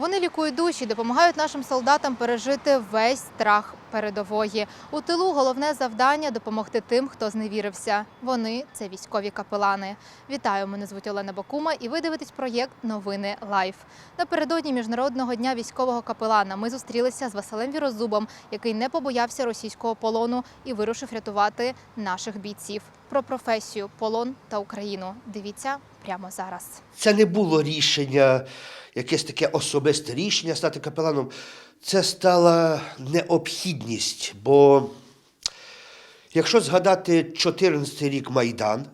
Вони лікують душі, допомагають нашим солдатам пережити весь страх передової. У тилу головне завдання допомогти тим, хто зневірився. Вони це військові капелани. Вітаю, мене звуть Олена Бакума, і ви дивитесь проєкт Новини Лайф. Напередодні міжнародного дня військового капелана ми зустрілися з Василем Вірозубом, який не побоявся російського полону і вирушив рятувати наших бійців. Про професію, полон та Україну. Дивіться прямо зараз. Це не було рішення, якесь таке особисте рішення стати капеланом. Це стала необхідність. Бо якщо згадати 14 рік Майдан,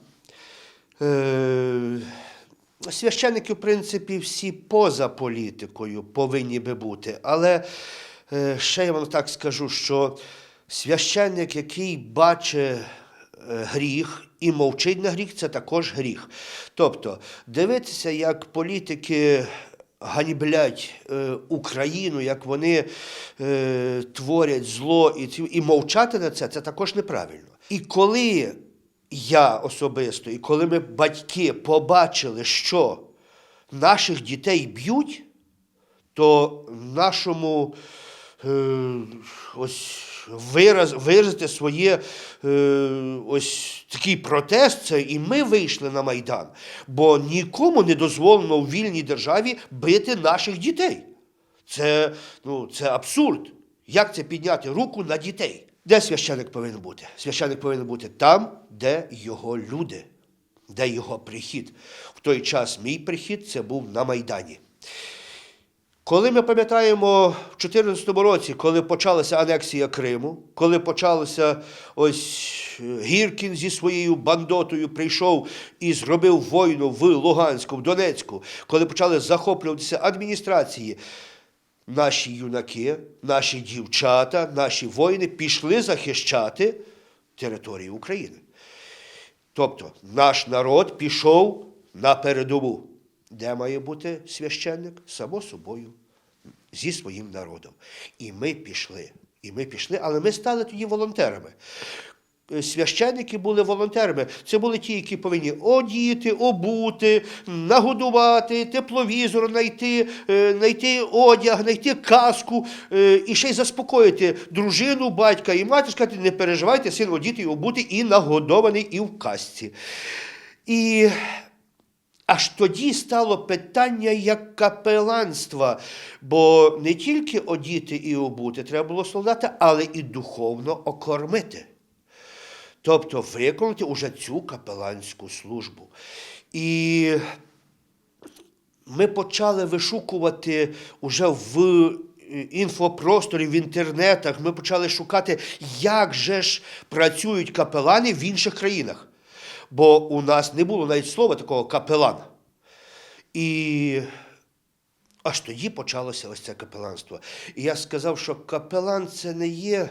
е- священники, в принципі, всі поза політикою повинні би бути. Але е, ще я вам так скажу, що священник, який бачить гріх і мовчить на гріх, це також гріх. Тобто, дивитися, як політики ганьблять е, Україну, як вони е, творять зло і, і мовчати на це, це також неправильно. І коли я особисто, і коли ми, батьки, побачили, що наших дітей б'ють, то нашому е, ось вираз, виразити своє е, ось такий протест, це і ми вийшли на Майдан. Бо нікому не дозволено в вільній державі бити наших дітей. Це, ну, це абсурд. Як це підняти руку на дітей? Де священик повинен бути? Священик повинен бути там, де його люди, де його прихід. В той час мій прихід це був на Майдані. Коли ми пам'ятаємо в 2014 році, коли почалася анексія Криму, коли почалося ось Гіркін зі своєю бандотою прийшов і зробив війну в Луганську, в Донецьку, коли почали захоплюватися адміністрації, наші юнаки, наші дівчата, наші воїни пішли захищати територію України. Тобто наш народ пішов на передову. Де має бути священник? Само собою, зі своїм народом. І ми пішли. І ми пішли, але ми стали тоді волонтерами. Е, Священники були волонтерами. Це були ті, які повинні одіти, обути, нагодувати, тепловізор знайти, е, знайти одяг, знайти каску е, і ще й заспокоїти дружину, батька і матір, сказати, не переживайте, син одіти обути, і нагодований, і в касці. І Аж тоді стало питання як капеланства, бо не тільки одіти і обути треба було солдата, але і духовно окормити. Тобто виконати уже цю капеланську службу. І ми почали вишукувати уже в е, інфопросторі, в інтернетах, ми почали шукати, як же ж працюють капелани в інших країнах. Бо у нас не було навіть слова такого капелан. І аж тоді почалося ось це капеланство. І я сказав, що капелан це не є.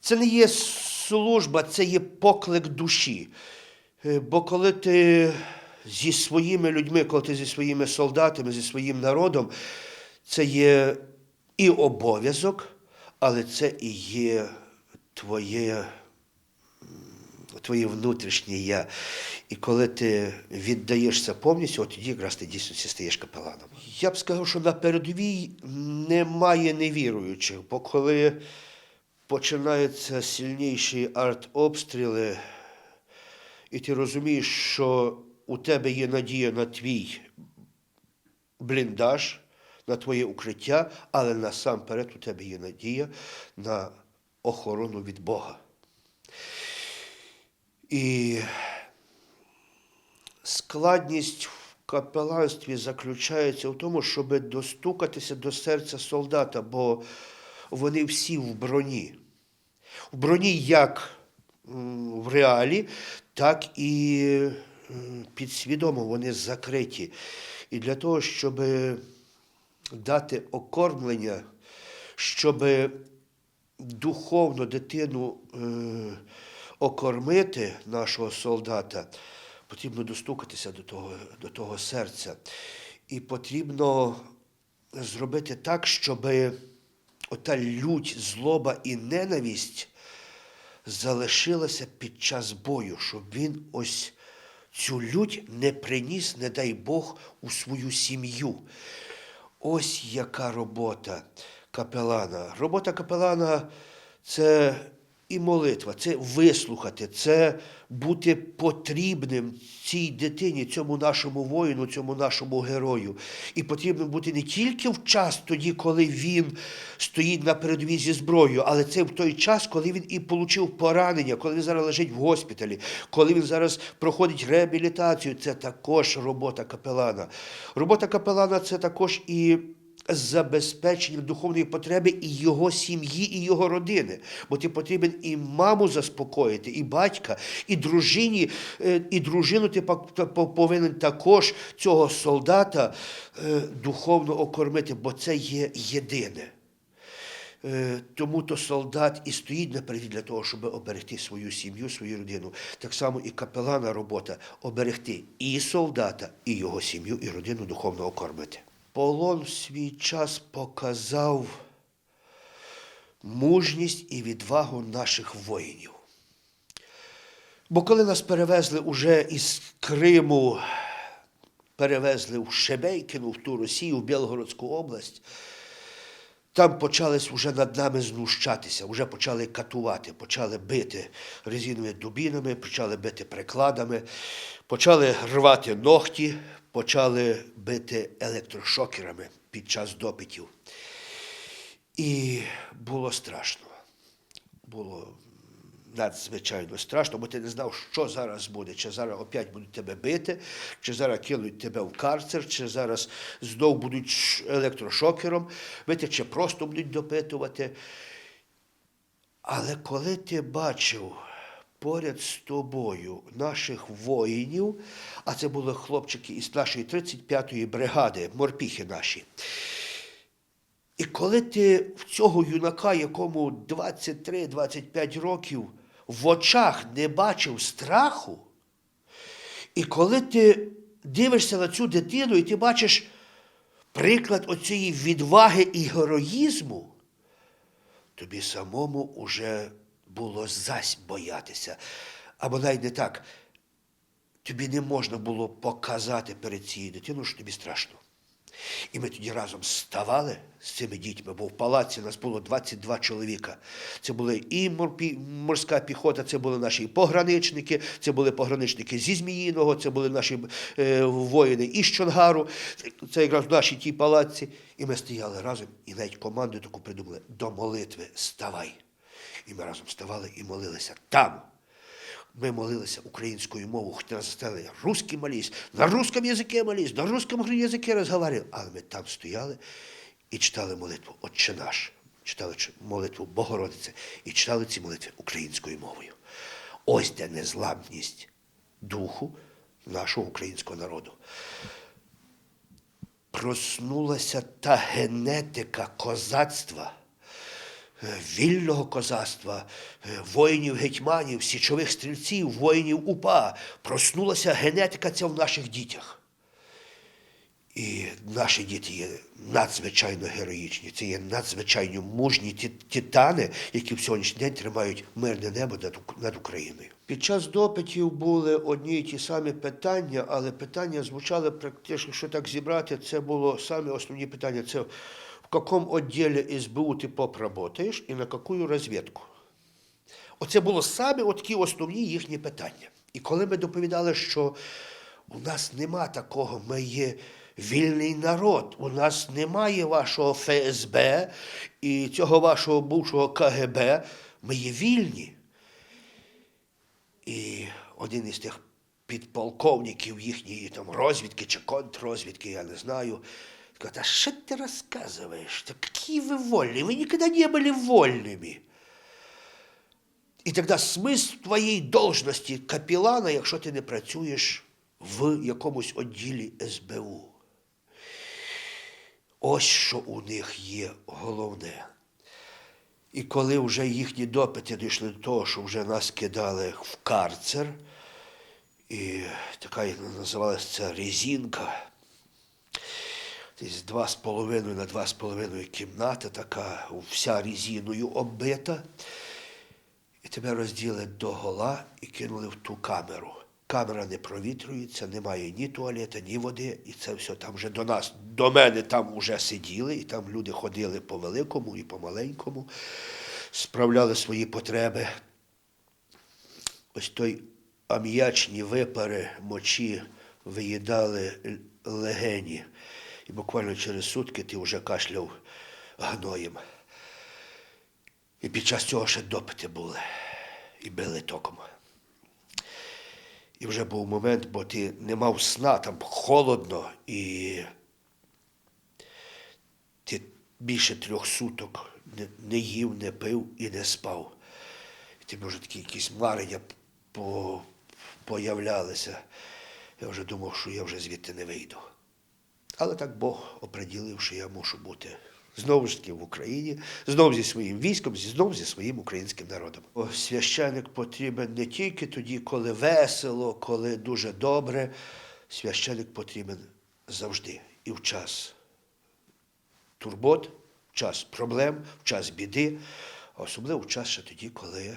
Це не є служба, це є поклик душі. Е, Бо коли ти зі своїми людьми, коли ти зі своїми солдатами, зі своїм народом, це є і обов'язок, але це і є твоє твоє внутрішнє я. І коли ти віддаєшся повністю, от тоді якраз ти дійсно стаєш капеланом. Я б сказав, що на передовій немає невіруючих, бо коли починаються сильніші артобстріли, і ти розумієш, що у тебе є надія на твій бліндаж, на твоє укриття, але насамперед у тебе є надія на охорону від Бога. І складність в капеланстві заключається в тому, щоб достукатися до серця солдата, бо вони всі в броні. В броні як в реалі, так і підсвідомо вони закриті. І для того, щоб дати окормлення, щоб духовно дитину е, окормити нашого солдата, потрібно достукатися до того, до того серця. І потрібно зробити так, щоб ота лють, злоба і ненависть залишилася під час бою, щоб він ось цю лють не приніс, не дай Бог, у свою сім'ю. Ось яка робота капелана. Робота капелана це і молитва, це вислухати, це бути потрібним цій дитині, цьому нашому воїну, цьому нашому герою. І потрібно бути не тільки в час тоді, коли він стоїть на передовій зі зброєю, але це в той час, коли він і отримав поранення, коли він зараз лежить в госпіталі, коли він зараз проходить реабілітацію. Це також робота капелана. Робота капелана це також і забезпечення духовної потреби і його сім'ї, і його родини. Бо ти потрібен і маму заспокоїти, і батька, і дружині, е, і дружину ти повинен також цього солдата е, духовно окормити, бо це є єдине. Е, Тому то солдат і стоїть напереді для того, щоб оберегти свою сім'ю, свою родину. Так само і капелана робота оберегти і солдата, і його сім'ю, і родину духовно окормити. Полон в свій час показав мужність і відвагу наших воїнів. Бо коли нас перевезли уже із Криму, перевезли в Шебейкіну, в ту Росію, в Білгородську область, там почались вже над нами знущатися, вже почали катувати, почали бити резиновими дубінами, почали бити прикладами, почали рвати ногті, почали бити електрошокерами під час допитів. І було страшно. Було надзвичайно страшно, бо ти не знав, що зараз буде. Чи зараз опять будуть тебе бити, чи зараз кинуть тебе в карцер, чи зараз знов будуть електрошокером бити, чи просто будуть допитувати. Але коли ти бачив поряд з тобою наших воїнів, а це були хлопчики із нашої 35-ї бригади, морпіхи наші, і коли ти в цього юнака, якому 23-25 років, в очах не бачив страху, і коли ти дивишся на цю дитину, і ти бачиш приклад оцієї відваги і героїзму, тобі самому уже було зась боятися. Або навіть не так. Тобі не можна було показати перед цією дитиною, що тобі страшно. І ми тоді разом ставали з цими дітьми, бо в палаці нас було 22 чоловіка. Це були і морська піхота, це були наші пограничники, це були пограничники зі Зміїного, це були наші е, воїни із Чонгару. Це якраз в нашій тій палаці. І ми стояли разом, і навіть команду таку придумали до молитви ставай. І ми разом ставали і молилися там. Ми молилися українською мовою, хоч нас заставили русский молись, на русском языке молись, на русском языке разговаривали. Але ми там стояли і читали молитву Отче наш, читали молитву Богородице і читали ці молитви українською мовою. Ось де незламність духу нашого українського народу. Проснулася та генетика козацтва вільного козацтва, е, воїнів гетьманів, січових стрільців, воїнів УПА. Проснулася генетика ця в наших дітях. І наші діти є надзвичайно героїчні, це є надзвичайно мужні титани, які в сьогоднішній день тримають мирне небо над, Україною. Під час допитів були одні й ті самі питання, але питання звучали практично, якщо так зібрати, це було саме основні питання. Це в якому відділі СБУ ти поп працюєш і на яку розвідку. Оце було саме такі основні їхні питання. І коли ми доповідали, що у нас нема такого, ми є вільний народ, у нас немає вашого ФСБ і цього вашого бувшого КГБ, ми є вільні. І один із тих підполковників їхньої там розвідки чи контррозвідки, я не знаю, сказав, а що ти розказуєш? Та які ви вольні? Ви ніколи не були вольними. І тоді смисл твоєї должності капілана, якщо ти не працюєш в якомусь відділі СБУ. Ось що у них є головне. І коли вже їхні допити дійшли до того, що вже нас кидали в карцер, і така називалася ця резинка, десь два з половиною на два з половиною кімната, така вся резиною оббита. І тебе розділи до гола і кинули в ту камеру. камера не провітрюється, немає ні туалета, ні води, і це все там вже до нас, до мене там вже сиділи, і там люди ходили по великому і по маленькому, справляли свої потреби. Ось той ам'ячні випари мочі виїдали легені. І буквально через сутки ти вже кашляв гноєм. І під час цього ще допити були і били током. І вже був момент, бо ти не мав сна, там холодно, і ти більше трьох суток не, їв, не пив і не спав. І ти, може, такі якісь марення по, появлялися. Я вже думав, що я вже звідти не вийду. Але так Бог оприділив, що я мушу бути знову ж таки в Україні, знову зі своїм військом, знову зі своїм українським народом. О, священик потрібен не тільки тоді, коли весело, коли дуже добре. Священик потрібен завжди і в час турбот, в час проблем, в час біди, а особливо в час ще тоді, коли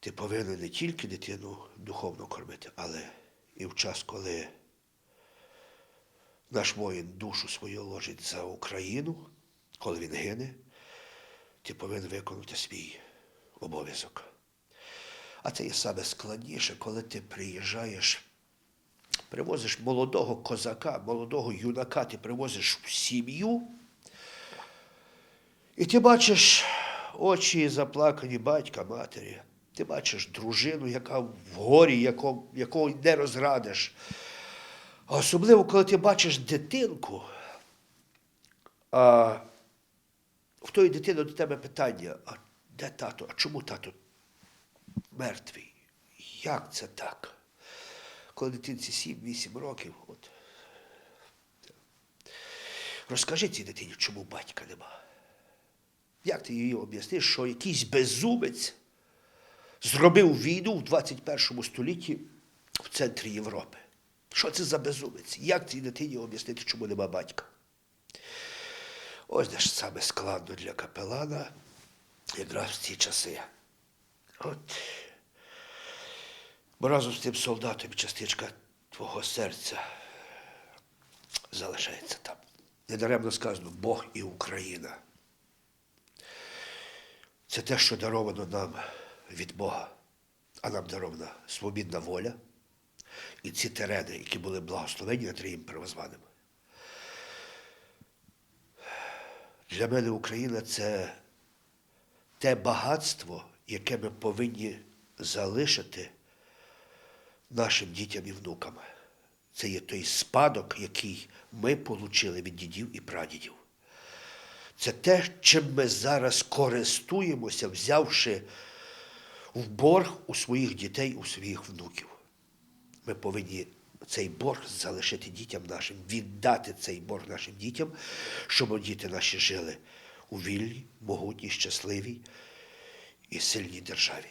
ти повинен не тільки дитину духовно кормити, але і в час, коли наш воїн душу свою ложить за Україну, коли він гине, ти повинен виконати свій обов'язок. А це є саме складніше, коли ти приїжджаєш, привозиш молодого козака, молодого юнака, ти привозиш в сім'ю, і ти бачиш очі заплакані батька, матері. Ти бачиш дружину, яка в горі, яко, якого не розрадиш. Особливо, коли ти бачиш дитинку, а в тої дитини до тебе питання, а де тато? А чому тато мертвий? Як це так? Коли дитинці 7-8 років, от. Розкажи цій дитині, чому батька нема. Як ти їй об'ясниш, що якийсь безумець зробив війну в 21 столітті в центрі Європи? Що це за безумець? Як цій дитині об'яснити, чому нема батька? Ось де ж саме складно для капелана якраз в ці часи. От. Бо разом з тим солдатом частичка твого серця залишається там. Недаремно сказано Бог і Україна. Це те, що даровано нам від Бога, а нам дарована свобідна воля і ці терени, які були благословені Андрієм Первозваним. Для мене Україна це те багатство, яке ми повинні залишити нашим дітям і внукам. Це є той спадок, який ми отримали від дідів і прадідів. Це те, чим ми зараз користуємося, взявши в борг у своїх дітей, у своїх внуків. Ми повинні цей борг залишити дітям нашим, віддати цей борг нашим дітям, щоб діти наші жили у вільній, могутній, щасливій і сильній державі.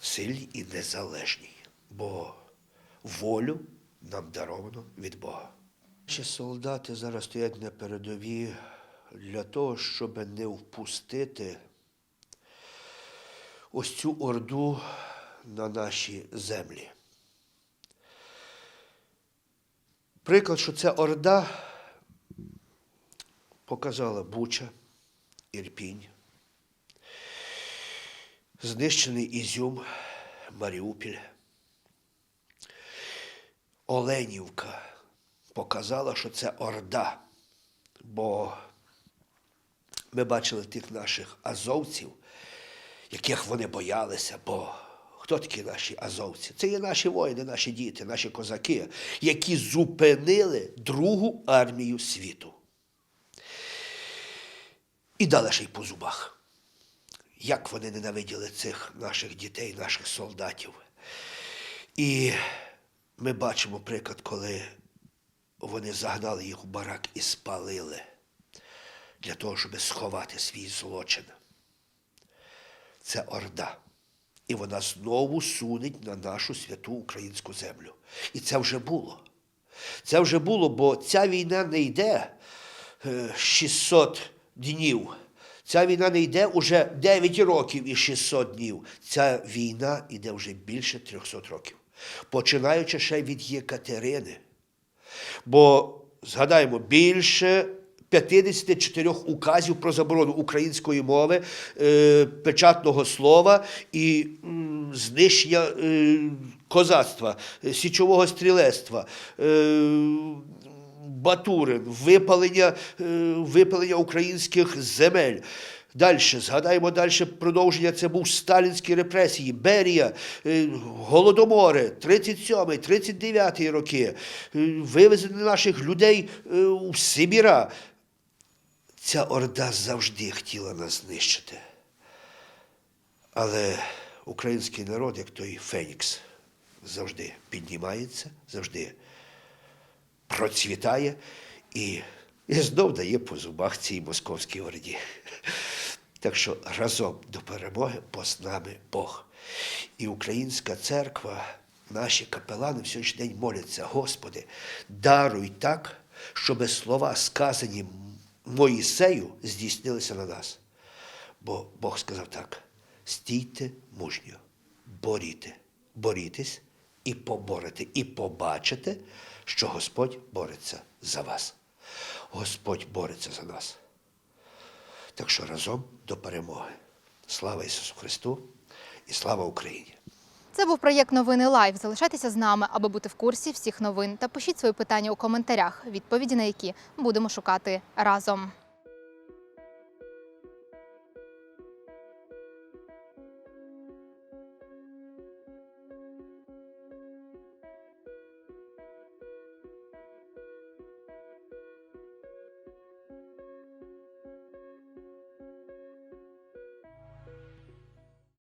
Сильній і незалежній. Бо волю нам даровано від Бога. Наші солдати зараз стоять на передовій для того, щоб не впустити ось цю орду на наші землі. Приклад, що ця орда показала Буча, Ірпінь, знищений Ізюм, Маріупіль. Оленівка показала, що це орда, бо ми бачили тих наших азовців, яких вони боялися, бо хто такі наші азовці? Це є наші воїни, наші діти, наші козаки, які зупинили Другу армію світу. І дали ще й по зубах. Як вони ненавиділи цих наших дітей, наших солдатів. І ми бачимо приклад, коли вони загнали їх у барак і спалили для того, щоб сховати свій злочин. Це орда. І вона знову сунеть на нашу святу українську землю. І це вже було. Це вже було, бо ця війна не йде е, 600 днів. Ця війна не йде уже 9 років і 600 днів. Ця війна йде вже більше 300 років. починаючи ще від Єкатерини. Бо згадаємо, більше 54 указів про заборону української мови, е, печатного слова і знищення е, козацтва, е, січового стрілецтва. Батурин, випалення, випалення українських земель. Далі, згадаємо далі продовження, це був сталінські репресії, Берія, Голодомори, 37 39 роки, вивезення наших людей у Сибіра. Ця орда завжди хотіла нас знищити. Але український народ, як той Фенікс, завжди піднімається, завжди процвітає і, і знов дає по зубах цій московській орді. Так що разом до перемоги, бо з нами Бог. І українська церква, наші капелани в день моляться, Господи, даруй так, щоб слова, сказані Моїсею, здійснилися на нас. Бо Бог сказав так: стійте мужньо, боріте, борітесь і поборете, і побачите, що Господь бореться за вас. Господь бореться за нас. Так що разом до перемоги. Слава Ісусу Христу і слава Україні! Це був проєкт Новини Лайв. Залишайтеся з нами, аби бути в курсі всіх новин та пишіть свої питання у коментарях, відповіді на які будемо шукати разом.